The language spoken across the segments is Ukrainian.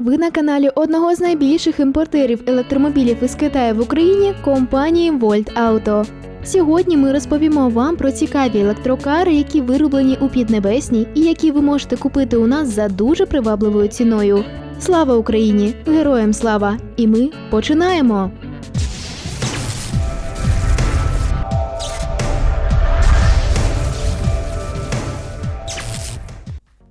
Ви на каналі одного з найбільших імпортерів електромобілів із Китаю в Україні компанії Volt Auto. Сьогодні ми розповімо вам про цікаві електрокари, які вироблені у Піднебесній і які ви можете купити у нас за дуже привабливою ціною. Слава Україні! Героям слава! І ми починаємо!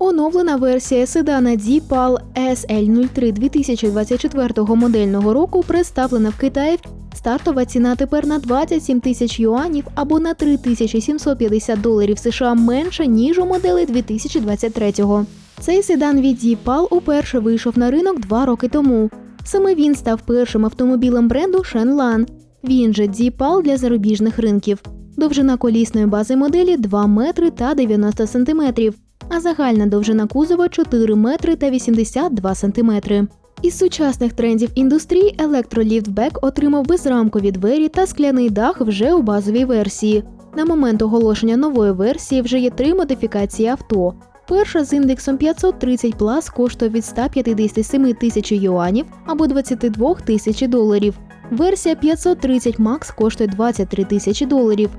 Оновлена версія седана Deepal SL03 2024 модельного року представлена в Китаї. Стартова ціна тепер на 27 тисяч юанів або на 3750 доларів США менше, ніж у моделі 2023-го. Цей седан від Deepal уперше вийшов на ринок два роки тому. Саме він став першим автомобілем бренду Shenlan. Він же Deepal для зарубіжних ринків. Довжина колісної бази моделі 2 метри та 90 сантиметрів а загальна довжина кузова 4 метри та 82 сантиметри. Із сучасних трендів індустрії електроліфтбек отримав безрамкові двері та скляний дах вже у базовій версії. На момент оголошення нової версії вже є три модифікації авто. Перша з індексом 530 Plus коштує від 157 тисяч юанів або 22 тисячі доларів. Версія 530 Max коштує 23 тисячі доларів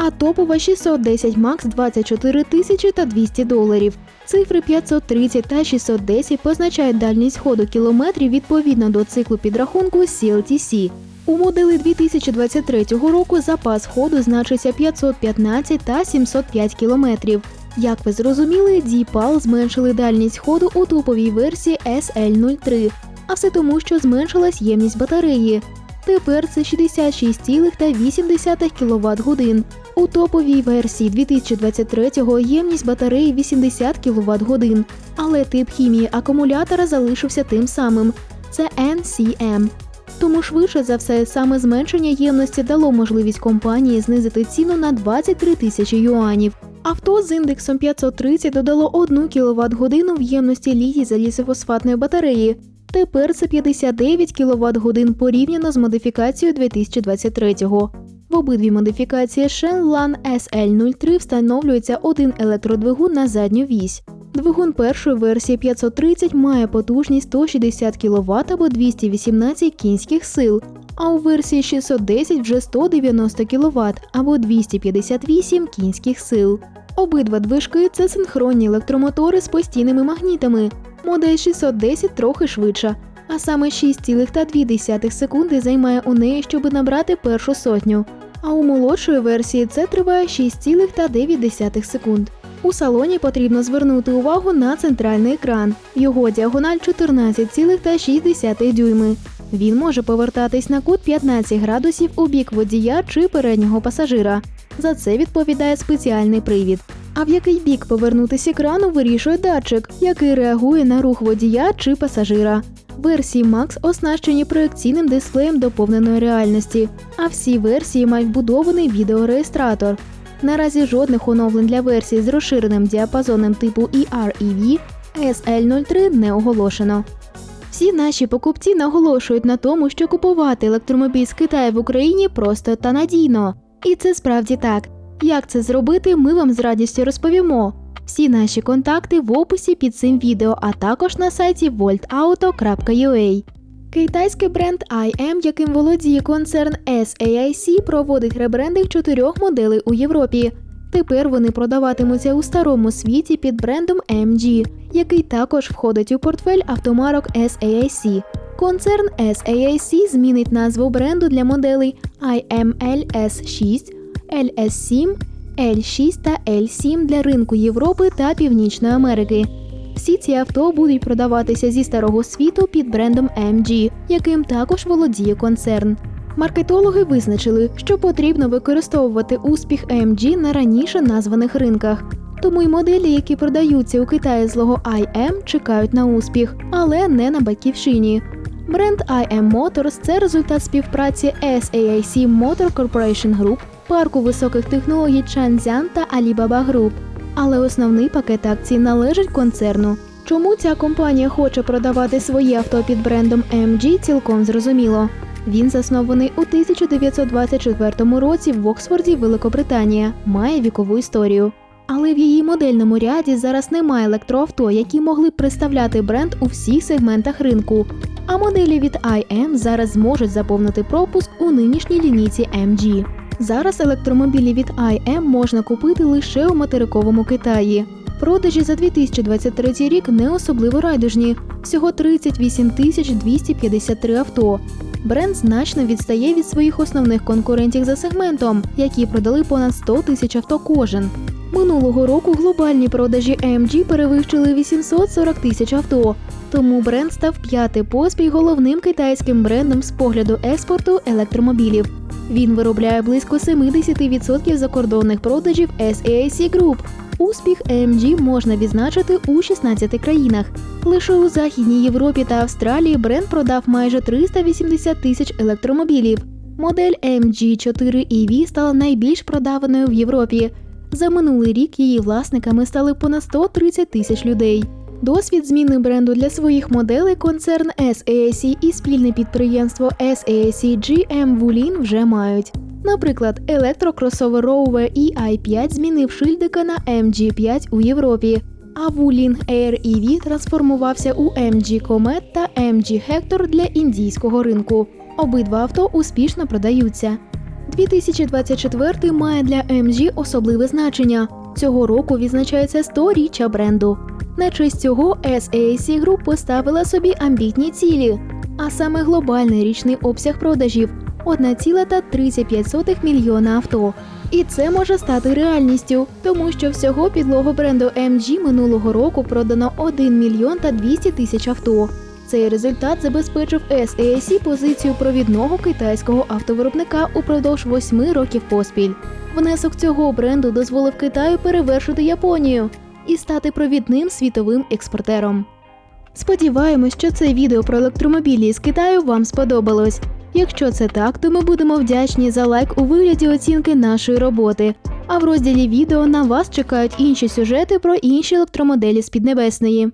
а топова 610 Max 24 тисячі та 200 доларів. Цифри 530 та 610 позначають дальність ходу кілометрів відповідно до циклу підрахунку CLTC. У моделі 2023 року запас ходу значиться 515 та 705 кілометрів. Як ви зрозуміли, Діпал зменшили дальність ходу у топовій версії SL03, а все тому, що зменшилась ємність батареї. Тепер це 66,8 кВт годин. У топовій версії 2023-го ємність батареї 80 кВт годин, але тип хімії акумулятора залишився тим самим. Це NCM. Тому швидше за все, саме зменшення ємності дало можливість компанії знизити ціну на 23 тисячі юанів. Авто з індексом 530 додало 1 кВт годину в ємності літій залізофосфатної батареї. Тепер це 59 кВт годин порівняно з модифікацією 2023-го. В обидві модифікації Shenlan SL03 встановлюється один електродвигун на задню вісь. Двигун першої версії 530 має потужність 160 кВт або 218 кінських сил, а у версії 610 вже 190 кВт або 258 кінських сил. Обидва движки це синхронні електромотори з постійними магнітами. Модель 610 трохи швидша, а саме 6,2 секунди займає у неї, щоб набрати першу сотню. А у молодшої версії це триває 6,9 секунд. У салоні потрібно звернути увагу на центральний екран. Його діагональ 14,6 дюйми. Він може повертатись на кут 15 градусів у бік водія чи переднього пасажира. За це відповідає спеціальний привід. А в який бік повернутися екрану вирішує датчик, який реагує на рух водія чи пасажира. Версії Max оснащені проекційним дисплеєм доповненої реальності, а всі версії мають вбудований відеореєстратор. Наразі жодних оновлень для версій з розширеним діапазоном типу ER-EV SL03 не оголошено. Всі наші покупці наголошують на тому, що купувати електромобіль з Китаю в Україні просто та надійно. І це справді так. Як це зробити, ми вам з радістю розповімо. Всі наші контакти в описі під цим відео, а також на сайті voltauto.ua. Китайський бренд IM, яким володіє концерн SAIC, проводить ребрендинг чотирьох моделей у Європі. Тепер вони продаватимуться у старому світі під брендом MG, який також входить у портфель автомарок SAIC. Концерн SAIC змінить назву бренду для моделей IMLS6, LS7, L6 та L7 для ринку Європи та Північної Америки. Всі ці авто будуть продаватися зі старого світу під брендом MG, яким також володіє концерн. Маркетологи визначили, що потрібно використовувати успіх AMG на раніше названих ринках. Тому й моделі, які продаються у Китаї з лого IM, чекають на успіх, але не на батьківщині. Бренд IM Motors – це результат співпраці SAIC Motor Corporation Group, парку високих технологій Changjiang та Alibaba Group. Але основний пакет акцій належить концерну. Чому ця компанія хоче продавати свої авто під брендом MG, цілком зрозуміло. Він заснований у 1924 році в Оксфорді, Великобританія, має вікову історію. Але в її модельному ряді зараз немає електроавто, які могли б представляти бренд у всіх сегментах ринку. А моделі від IM зараз зможуть заповнити пропуск у нинішній лінійці MG. Зараз електромобілі від IM можна купити лише у материковому Китаї. Продажі за 2023 рік не особливо райдужні всього 38 тисяч 253 авто. Бренд значно відстає від своїх основних конкурентів за сегментом, які продали понад 100 тисяч авто кожен. Минулого року глобальні продажі AMG перевищили 840 тисяч авто, тому бренд став п'ятий поспіль головним китайським брендом з погляду експорту електромобілів. Він виробляє близько 70% закордонних продажів SAIC Group. Успіх AMG можна відзначити у 16 країнах. Лише у Західній Європі та Австралії бренд продав майже 380 тисяч електромобілів. Модель AMG 4 EV стала найбільш продаваною в Європі. За минулий рік її власниками стали понад 130 тисяч людей. Досвід зміни бренду для своїх моделей концерн SAIC і спільне підприємство SAIC GM Wulin вже мають. Наприклад, електрокросовер Rover EI5 змінив шильдика на MG5 у Європі, а Wulin Air EV трансформувався у MG Comet та MG Hector для індійського ринку. Обидва авто успішно продаються. 2024 має для MG особливе значення. Цього року відзначається 100-річчя бренду. На честь цього SAC Group поставила собі амбітні цілі, а саме глобальний річний обсяг продажів 1,35 мільйона авто. І це може стати реальністю, тому що всього підлогу бренду MG минулого року продано 1 мільйон та 200 тисяч авто. Цей результат забезпечив SAIC позицію провідного китайського автовиробника упродовж восьми років поспіль. Внесок цього бренду дозволив Китаю перевершити Японію і стати провідним світовим експортером. Сподіваємось, що це відео про електромобілі з Китаю вам сподобалось. Якщо це так, то ми будемо вдячні за лайк у вигляді оцінки нашої роботи. А в розділі відео на вас чекають інші сюжети про інші електромоделі з Піднебесної.